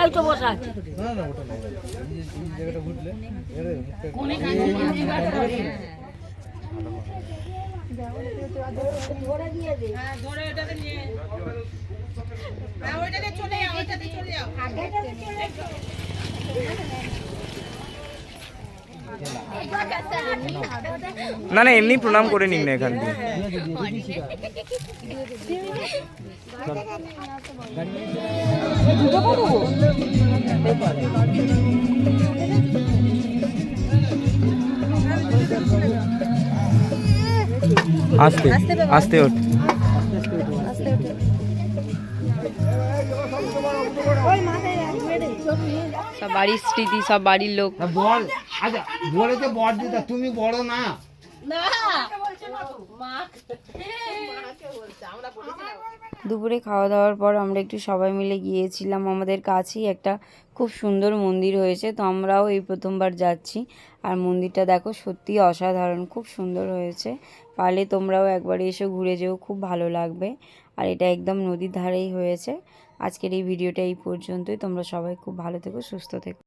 এই তো বসা আছে। না না ওটা না এই জায়গাটা ঘুরলে এরে কোনে কানে ধরে দিয়ে দে হ্যাঁ ধরে এটাকে নিয়ে। হ্যাঁ, ওইটাকে চলে না না এমনি প্রণাম করে নিন না এখান থেকে আস্তে আস্তে ওঠ। সব বাড়ির স্মৃতি সব বাড়ির লোক। বল আচ্ছা বলেছে বর দিদা তুমি বড় না। দুপুরে খাওয়া দাওয়ার পর আমরা একটু সবাই মিলে গিয়েছিলাম। আমাদের কাছেই একটা খুব সুন্দর মন্দির হয়েছে, তো আমরাও এই প্রথমবার যাচ্ছি। আর মন্দিরটা দেখো সত্যি অসাধারণ, খুব সুন্দর হয়েছে। পারলে তোমরাও একবার এসে ঘুরে যেও, খুব ভালো লাগবে। আর এটা একদম নদীর ধারেই হয়েছে। আজকের এই ভিডিওটা এই পর্যন্তই। তোমরা সবাই খুব ভালো থেকো, সুস্থ থেকো।